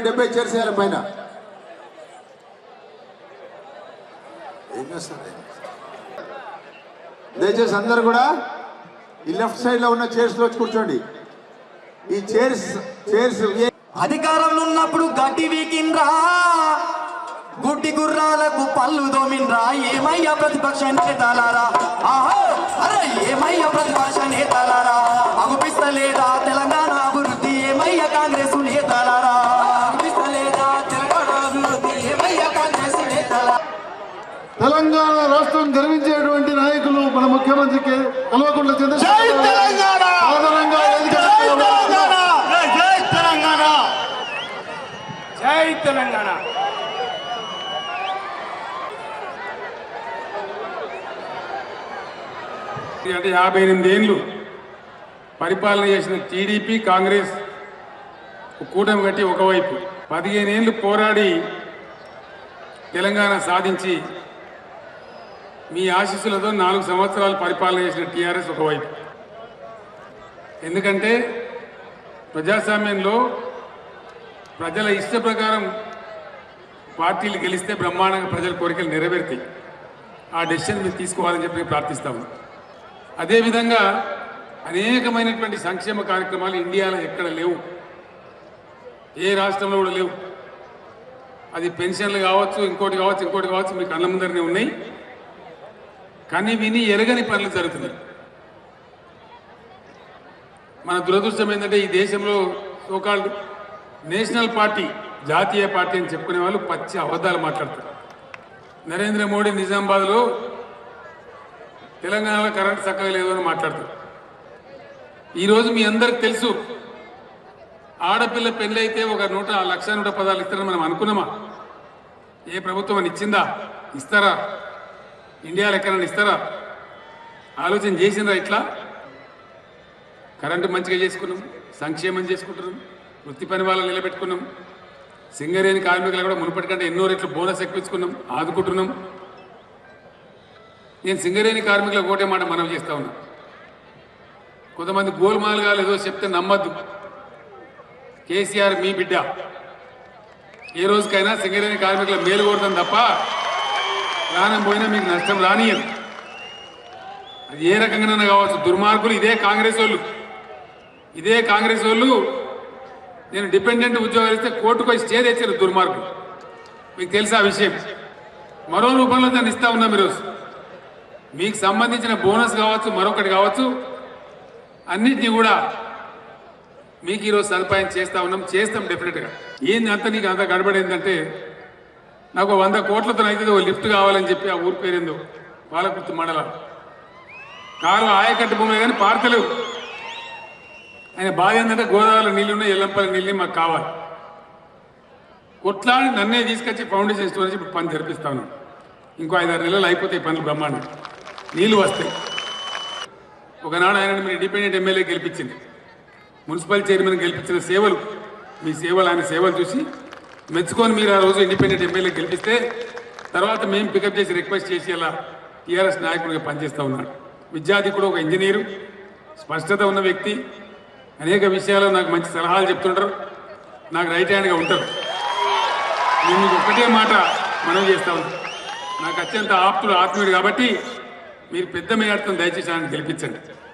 డెబ్బై చైర్స్ పైన. దయచేసి అందరు కూడా ఈ లెఫ్ట్ సైడ్లో ఉన్న చైర్స్లో కూర్చోండి. ఈ చైర్స్ చైర్స్ అధికారంలో ఉన్నప్పుడు గడ్డి వీకిండ్రా గుడ్డి గుర్రాలకు పళ్ళు దోమిండ్రా ఏమయ్యా ప్రతిపక్ష నేతలారా? రాష్ట్రం గర్వించేటువంటి నాయకులు మన ముఖ్యమంత్రికి కల్వకుంట్ల చంద్రశేఖర్ జై తెలంగాణ! అంటే యాభై ఎనిమిది ఏళ్ళు పరిపాలన చేసిన టీడీపీ కాంగ్రెస్ కూటమి కట్టి ఒకవైపు. పదిహేను ఏళ్ళు పోరాడి తెలంగాణ సాధించి మీ ఆశీస్సులతో నాలుగు సంవత్సరాలు పరిపాలన చేసిన టీఆర్ఎస్ ఒకవైపు. ఎందుకంటే ప్రజాస్వామ్యంలో ప్రజల ఇష్ట ప్రకారం పార్టీలు గెలిస్తే బ్రహ్మాండంగా ప్రజల కోరికలు నెరవేరుతాయి. ఆ డెసిషన్ మీరు తీసుకోవాలని చెప్పి ప్రార్థిస్తాము అదేవిధంగా అనేకమైనటువంటి సంక్షేమ కార్యక్రమాలు ఇండియాలో ఎక్కడ లేవు. ఏ రాష్ట్రంలో కూడా లేవు. అది పెన్షన్లు కావచ్చు ఇంకోటి కావచ్చు ఇంకోటి కావచ్చు మీకు అన్న ముందరనే ఉన్నాయి. కానీ విని ఎరగని పనులు జరుగుతున్నాయి. మన దురదృష్టం ఏంటంటే ఈ దేశంలో సోకాల్డ్ నేషనల్ పార్టీ జాతీయ పార్టీ అని చెప్పుకునే వాళ్ళు పచ్చి అబద్ధాలు మాట్లాడతారు నరేంద్ర మోడీ నిజామాబాద్లో తెలంగాణలో కరెంట్ చక్కగా లేదు అని మాట్లాడతారు ఈరోజు మీ అందరికి తెలుసు ఆడపిల్ల పెళ్ళైతే ఒక నూట లక్ష నూట పదాలు ఇస్తారని మనం అనుకున్నామా? ఏ ప్రభుత్వం అని ఇచ్చిందా? ఇస్తారా? ఇండియాలో ఎక్కడైనా ఇస్తారా? ఆలోచన చేసిందా ఇట్లా? కరెంటు మంచిగా చేసుకున్నాం సంక్షేమం చేసుకుంటున్నాం వృత్తి పని వాళ్ళని నిలబెట్టుకున్నాం సింగరేణి కార్మికులు కూడా మునుపటి కంటే ఎన్నో రెట్లు బోనస్ ఎక్కించుకున్నాం ఆదుకుంటున్నాం. నేను సింగరేణి కార్మికులకు ఒకటే మాట మనం చేస్తా ఉన్నా. కొంతమంది గోల్మాలుగా ఏదో చెప్తే నమ్మద్దు. కేసీఆర్ మీ బిడ్డ. ఏ రోజుకైనా సింగరేణి కార్మికుల మేలు కోరుతాం తప్ప ప్రాణం పోయినా మీకు నష్టం రానియదు అది ఏ రకంగానైనా కావచ్చు. దుర్మార్గులు ఇదే కాంగ్రెస్ వాళ్ళు. ఇదే కాంగ్రెస్ వాళ్ళు నేను డిపెండెంట్ ఉద్యోగాలు ఇస్తే కోర్టుకు పోయి స్టే తెచ్చారు దుర్మార్గులు. మీకు తెలుసా ఆ విషయం? మరో రూపంలో దాన్ని ఇస్తా ఉన్నాం ఈరోజు మీకు సంబంధించిన బోనస్ కావచ్చు మరొకటి కావచ్చు అన్నిటినీ కూడా మీకు ఈరోజు సదుపాయం చేస్తా ఉన్నాం. చేస్తాం డెఫినెట్గా. ఏంది అంత నీకు అంత గడబడిందంటే నాకు వంద కోట్లతో అయితే ఓ లిఫ్ట్ కావాలని చెప్పి ఆ ఊరి పేరేందో బాలకృతి మండలం. కారు ఆయకట్టు భూములు కానీ పారతలేవు ఆయన బాధ ఏంటంటే గోదావరిలో నీళ్ళు ఉన్నాయి ఎల్లంపల్లి నీళ్ళు మాకు కావాలి. కొట్లాడి నన్నే తీసుకొచ్చి ఫౌండేషన్ స్టోర్ నుంచి ఇప్పుడు పని జరిపిస్తాను ఇంకో ఐదారు నెలలు అయిపోతాయి పనులు బ్రహ్మాండం నీళ్ళు వస్తాయి. ఒకనాడు ఆయన మీరు ఇండిపెండెంట్ ఎమ్మెల్యే గెలిపించింది. మున్సిపల్ చైర్మన్ గెలిపించిన సేవలు మీ సేవలు ఆయన సేవలు చూసి మెచ్చుకొని మీరు ఆ రోజు ఇండిపెండెంట్ ఎమ్మెల్యే గెలిపిస్తే తర్వాత మేము పికప్ చేసి రిక్వెస్ట్ చేసి అలా టీఆర్ఎస్ నాయకుడిగా పనిచేస్తూ ఉన్నాడు. విద్యార్థి కూడా ఒక ఇంజనీరు స్పష్టత ఉన్న వ్యక్తి. అనేక విషయాల్లో నాకు మంచి సలహాలు చెప్తుంటారు. నాకు రైట్ హ్యాండ్గా ఉంటారు. నేను మీకు ఒక్కటే మాట మనం చేస్తా ఉన్నాను నాకు అత్యంత ఆప్తుడు ఆత్మీయుడు కాబట్టి మీరు పెద్ద మేడతో దయచేసి ఆయన గెలిపించండి.